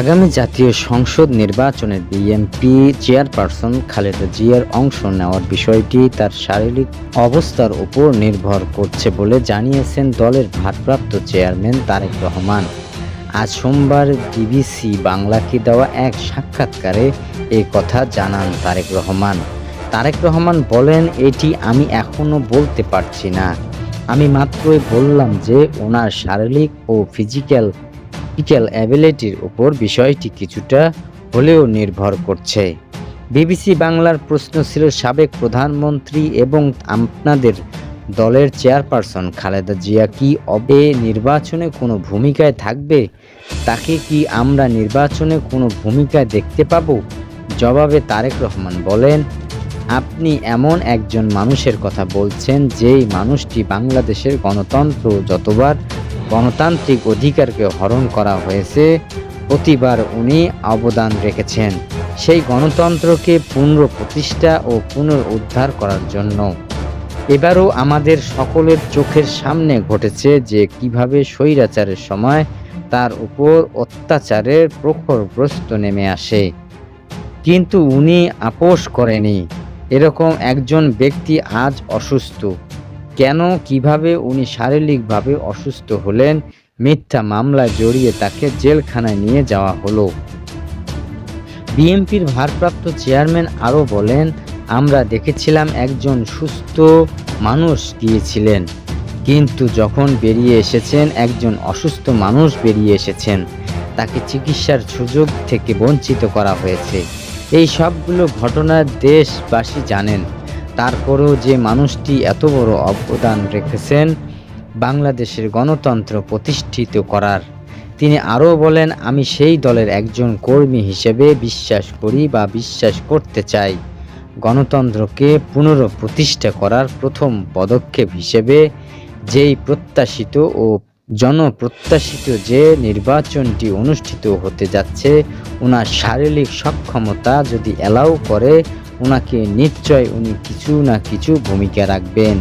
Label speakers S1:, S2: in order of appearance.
S1: আগামী জাতীয় সংসদ নির্বাচনে বিএনপি চেয়ারপারসন খালেদা জিয়ার অংশ নেওয়ার বিষয়টি তার শারীরিক অবস্থার উপর নির্ভর করছে বলে জানিয়েছেন দলের ভারপ্রাপ্ত চেয়ারম্যান তারেক রহমান। আজ সোমবার বিবিসি বাংলাকে দেওয়া এক সাক্ষাৎকারে এই কথা জানান তারেক রহমান। তারেক রহমান বলেন, এটি আমি এখনও বলতে পারছি না। আমি মাত্রই বললাম যে, ওনার শারীরিক ও ফিজিক্যাল ফিজিক্যাল অ্যাবিলিটির উপর বিষয়টি কিছুটা হলেও নির্ভর করছে। বিবিসি বাংলার প্রশ্ন ছিল সাবেক প্রধানমন্ত্রী এবং আপনাদের দলের চেয়ারপারসন খালেদা জিয়া কি অবে নির্বাচনে কোনো ভূমিকায় থাকবে? তাকে কি আমরা নির্বাচনে কোনো ভূমিকায় দেখতে পাবো? জবাবে তারেক রহমান বলেন, আপনি এমন একজন মানুষের কথা বলছেন যেই মানুষটি বাংলাদেশের গণতন্ত্র যতবার গণতান্ত্রিক অধিকারকে হরণ করা হয়েছে, প্রতিবার উনি অবদান রেখেছেন। সেই গণতন্ত্রকে পুনঃপ্রতিষ্ঠা ও পুনরুদ্ধার করার জন্য। এবারও আমাদের সকলের চোখের সামনে ঘটেছে যে কীভাবে স্বৈরাচারের সময় তার উপর অত্যাচারের প্রখর প্রস্ত নেমে আসে। কিন্তু উনি আপোষ করেনি। এরকম একজন ব্যক্তি আজ অসুস্থ। কেন, কীভাবে উনি শারীরিকভাবে অসুস্থ হলেন, মিথ্যা মামলায় জড়িয়ে তাকে জেলখানায় নিয়ে যাওয়া হলো। বিএনপির ভারপ্রাপ্ত চেয়ারম্যান আরও বলেন, আমরা দেখেছিলাম একজন সুস্থ মানুষ গিয়েছিলেন, কিন্তু যখন বেরিয়ে এসেছেন, একজন অসুস্থ মানুষ বেরিয়ে এসেছেন। তাকে চিকিৎসার সুযোগ থেকে বঞ্চিত করা হয়েছে। এই সবগুলো ঘটনা দেশবাসী জানেন। তারপরেও যে মানুষটি এত বড় অবদান রেখেছেন, বাংলাদেশের গণতন্ত্র প্রতিষ্ঠিত করার। তিনি আরও বলেন, আমি সেই দলের একজন কর্মী হিসেবে বিশ্বাস করি বা বিশ্বাস করতে চাই। গণতন্ত্রকে পুনঃপ্রতিষ্ঠা করার প্রথম পদক্ষেপ হিসেবে যেই প্রত্যাশিত ও জনপ্রত্যাশিত যে নির্বাচনটি অনুষ্ঠিত হতে যাচ্ছে ওনার শারীরিক সক্ষমতা যদি অ্যালাউ করে ওনাকে নিশ্চয় উনি কিছু না কিছু ভূমিকা রাখবেন।